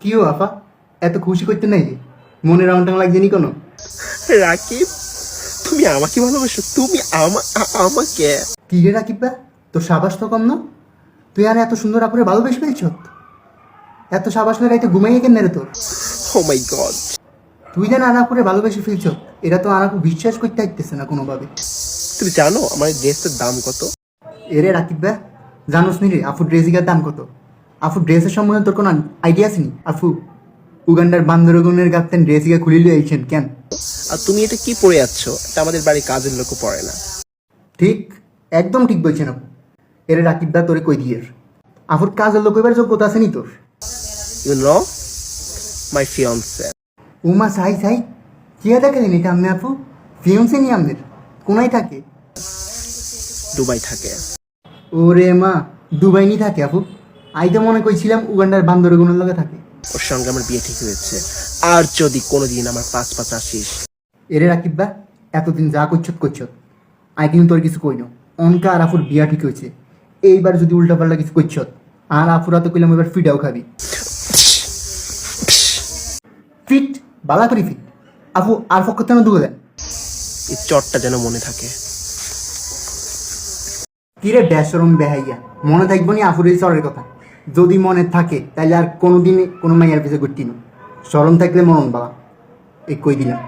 কি ও আপা এত খুশি করতে নাই? যে মনে রাউন্টাং লাগছে নি কোনো? রাকিব তুমি আমাকে ভালোবাসো তুমি আমা আমাকে। কি রে রাকিব বা তোর সাবাস তো কম না? তুই আর এত সুন্দর আপুরে ভালোবেসে পেয়েছ এত সাবাস না রাইতে ঘুমাইয়ে কেন রে তোর? ও মাই গড তুই যেন আনাপুরে ভালোবেসে ফেলছ এরা তো আনাপু বিশ্বাস করতে পারতেছে না কোনোভাবে। তুমি জানো আমার এই ড্রেসটার দাম কত? এরে রাকিব বা জানোস নি রে আফু ড্রেসিকার দাম কত? আফু ড্রেসের সম্বন্ধে তোর কোনো আইডিয়া আছে নি? আফু উগান্ডার বান্দরগুনের গাপ্তেন ড্রেসিকা খুলি লিয়ে আইছেন কেন? আর তুমি এটা কি পরে যাচ্ছ এটা আমাদের বাড়ির কাজের লোকও পড়ে না। ঠিক একদম ঠিক বলছেন আপু। এরে রাকিব দা তোরে কই দিয়ের আফুর কাজের লোক এবার যোগ্যতা আছে নি তোর? You know my fiancee Uma Sai Sai কি দেখেন এটা আমনে আপু ফিয়ন্সে নি আমনের? কোনায় থাকে? দুবাই থাকে। ওরে মা দুবাই নি থাকে আপু আই তো মনে কইছিলাম উগান্ডার বান্দরগুনের লগে থাকে। ওর সঙ্গে আমার বিয়ে ঠিক হয়েছে। আর যদি কোনোদিন আমার পাঁচ পাঁচ আসিস। এরে রাকিব বা এতদিন যা করছত করছত। আই কিন্তু তোর কিছু কই কইন। অনকা আর আফুর বিয়া ঠিক হয়েছে। এইবার যদি উল্টা পাল্টা কিছু করছত আর আফুরা তো কইলাম এবার ফিটাও খাবি। ফিট? বালা করি ফিট। আফু আর পক্ষ থেকে দুগে দেন। এই চটটা যেন মনে থাকে। কিরে বেসরম বেহাইয়া। মনে থাকব নি আফুর এই চরের কথা। যদি মনে থাকে তাহলে আর কোনোদিনই কোনো মাইয়ার পিছিয়ে ঘুরতি না। স্মরণ থাকলে মরণ বাবা এই কই দিলাম।